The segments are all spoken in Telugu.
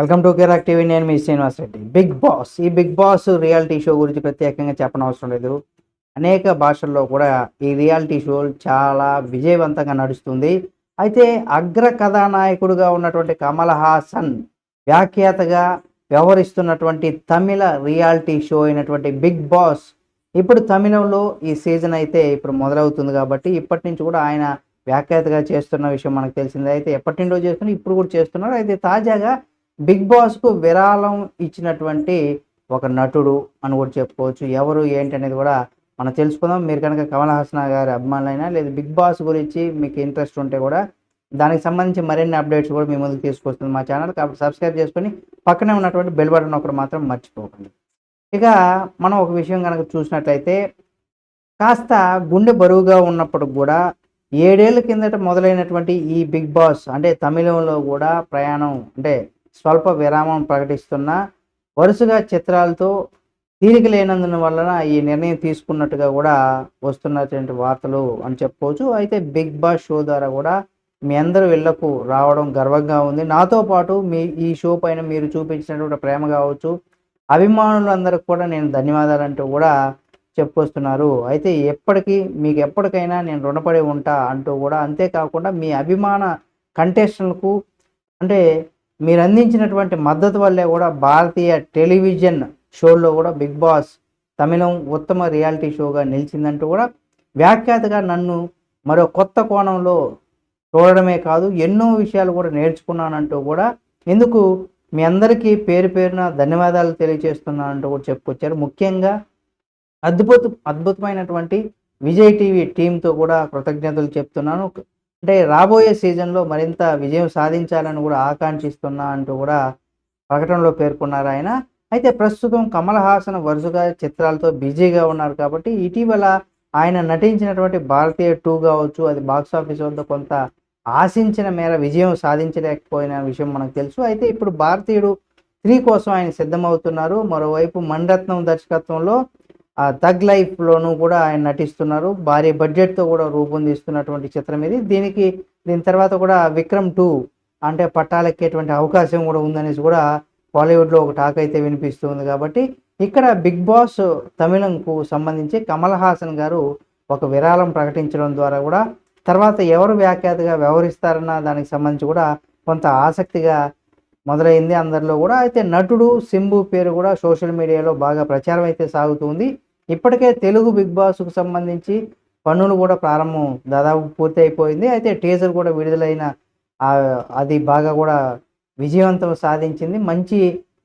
వెల్కమ్ టు కిరాక్ టీవీ నేను మీ శ్రీనివాస్ రెడ్డి. Bigg Boss. ఈ బిగ్ బాస్ రియాలిటీ షో గురించి ప్రత్యేకంగా చెప్పనవసరం లేదు. అనేక భాషల్లో కూడా ఈ రియాలిటీ షో చాలా విజయవంతంగా నడుస్తుంది. అయితే అగ్ర కథానాయకుడుగా ఉన్నటువంటి కమల్ హాసన్ వ్యాఖ్యాతగా వ్యవహరిస్తున్నటువంటి తమిళ రియాలిటీ షో అయినటువంటి బిగ్ బాస్ ఇప్పుడు తమిళంలో ఈ సీజన్ అయితే ఇప్పుడు మొదలవుతుంది కాబట్టి ఇప్పటి నుంచి కూడా ఆయన వ్యాఖ్యాతగా చేస్తున్న విషయం మనకు తెలిసిందే. అయితే ఎప్పటి నుండో చేస్తున్నారు ఇప్పుడు కూడా చేస్తున్నారు. అయితే తాజాగా బిగ్ బాస్కు విరాళం ఇచ్చినటువంటి ఒక నటుడు అని కూడా చెప్పుకోవచ్చు. ఎవరు ఏంటి అనేది కూడా మనం తెలుసుకుందాం. మీరు కనుక కమల్ హాసన్ గారి అభిమానులైనా లేదా బిగ్ బాస్ గురించి మీకు ఇంట్రెస్ట్ ఉంటే కూడా దానికి సంబంధించి మరిన్ని అప్డేట్స్ కూడా మీ ముందుకు తీసుకొస్తుంది మా ఛానల్. కాబట్టి సబ్స్క్రైబ్ చేసుకొని పక్కనే ఉన్నటువంటి బెల్ బటన్ ఒకటి మాత్రం మర్చిపోకండి. ఇక మనం ఒక విషయం కనుక చూసినట్లయితే కాస్త గుండె బరువుగా ఉన్నప్పుడు కూడా ఏడేళ్ళ కిందట మొదలైనటువంటి ఈ బిగ్ బాస్ అంటే తమిళంలో కూడా ప్రయాణం అంటే స్వల్ప విరామం ప్రకటిస్తున్న వరుసగా చిత్రాలతో తీరిక లేనందున వలన ఈ నిర్ణయం తీసుకున్నట్టుగా కూడా వస్తున్నటువంటి వార్తలు అని చెప్పుకోవచ్చు. అయితే బిగ్ బాస్ షో ద్వారా కూడా మీ అందరూ ఇళ్ళకు రావడం గర్వంగా ఉంది. నాతో పాటు మీ ఈ షో పైన మీరు చూపించినటువంటి ప్రేమ కావచ్చు అభిమానులందరికి కూడా నేను ధన్యవాదాలు అంటూ కూడా చెప్పుకొస్తున్నారు. అయితే ఎప్పటికీ మీకు ఎప్పటికైనా నేను రుణపడి ఉంటా అంటూ కూడా అంతేకాకుండా మీ అభిమాన కంటెస్టెంట్లకు అంటే మీరు అందించినటువంటి మద్దతు వల్లే కూడా భారతీయ టెలివిజన్ షోల్లో కూడా బిగ్ బాస్ తమిళం ఉత్తమ రియాలిటీ షోగా నిలిచిందంటూ కూడా వ్యాఖ్యాతగా నన్ను మరో కొత్త కోణంలో చూడడమే కాదు ఎన్నో విషయాలు కూడా నేర్చుకున్నానంటూ కూడా ఎందుకు మీ అందరికీ పేరు పేరున ధన్యవాదాలు తెలియజేస్తున్నానంటూ కూడా చెప్పుకొచ్చారు. ముఖ్యంగా అద్భుత అద్భుతమైనటువంటి విజయ్ టీవీ టీంతో కూడా కృతజ్ఞతలు చెప్తున్నాను. అంటే రాబోయే సీజన్లో మరింత విజయం సాధించాలని కూడా ఆకాంక్షిస్తున్నా అంటూ కూడా ప్రకటనలో పేర్కొన్నారు ఆయన. అయితే ప్రస్తుతం కమల్ హాసన్ వరుసగా చిత్రాలతో బిజీగా ఉన్నారు కాబట్టి ఇటీవల ఆయన నటించినటువంటి భారతీయ టూ కావచ్చు అది బాక్స్ ఆఫీస్ వద్ద కొంత ఆశించిన మేర విజయం సాధించలేకపోయిన విషయం మనకు తెలుసు. అయితే ఇప్పుడు భారతీయుడు త్రీ కోసం ఆయన సిద్ధమవుతున్నారు. మరోవైపు మణిరత్నం దర్శకత్వంలో ఆ థగ్ లైఫ్లోనూ కూడా ఆయన నటిస్తున్నారు. భారీ బడ్జెట్తో కూడా రూపొందిస్తున్నటువంటి చిత్రం ఇది. దీనికి దీని తర్వాత కూడా విక్రమ్ టూ అంటే పట్టాలెక్కేటువంటి అవకాశం కూడా ఉందనేసి కూడా బాలీవుడ్లో ఒక టాక్ అయితే వినిపిస్తుంది కాబట్టి ఇక్కడ బిగ్ బాస్ తమిళంకు సంబంధించి కమల్ హాసన్ గారు ఒక విరాళం ప్రకటించడం ద్వారా కూడా తర్వాత ఎవరు వ్యాఖ్యాతగా వ్యవహరిస్తారన్న దానికి సంబంధించి కూడా కొంత ఆసక్తిగా మొదలైంది అందరిలో కూడా. అయితే నటుడు సింబు పేరు కూడా సోషల్ మీడియాలో బాగా ప్రచారం అయితే సాగుతుంది ఇప్పటికే తెలుగు బిగ్ బాస్కు సంబంధించి పనులు కూడా ప్రారంభం దాదాపు పూర్తి అయిపోయింది అయితే టీజర్ కూడా విడుదలైన అది బాగా కూడా విజయవంతం సాధించింది. మంచి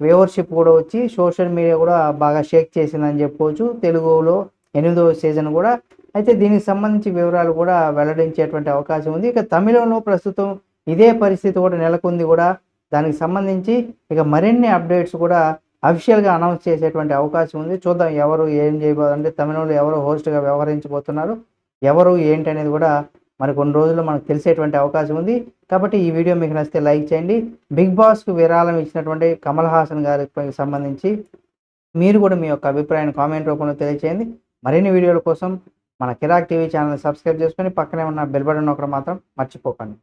వ్యూవర్షిప్ కూడా వచ్చి సోషల్ మీడియా కూడా బాగా షేక్ చేసిందని చెప్పుకోవచ్చు. తెలుగులో ఎనిమిదవ సీజన్ కూడా. అయితే దీనికి సంబంధించి వివరాలు కూడా వెల్లడించేటువంటి అవకాశం ఉంది. ఇక తమిళంలో ప్రస్తుతం ఇదే పరిస్థితి కూడా నెలకొంది కూడా. దానికి సంబంధించి ఇక మరిన్ని అప్డేట్స్ కూడా అఫీషియల్గా అనౌన్స్ చేసేటువంటి అవకాశం ఉంది. చూద్దాం ఎవరు ఏం చేయబోదు అంటే తమిళంలో ఎవరు హోస్ట్గా వ్యవహరించబోతున్నారు ఎవరు ఏంటి అనేది కూడా మరి కొన్ని రోజుల్లో మనకు తెలిసేటువంటి అవకాశం ఉంది. కాబట్టి ఈ వీడియో మీకు నచ్చితే లైక్ చేయండి. బిగ్ బాస్కు విరాళం ఇచ్చినటువంటి కమల్ హాసన్ గారికి సంబంధించి మీరు కూడా మీ యొక్క అభిప్రాయాన్ని కామెంట్ రూపంలో తెలియచేయండి. మరిన్ని వీడియోల కోసం మన కిరాక్ టీవీ ఛానల్ సబ్స్క్రైబ్ చేసుకొని పక్కనే ఉన్న బెల్ బటన్ ఒకటి మాత్రం మర్చిపోకండి.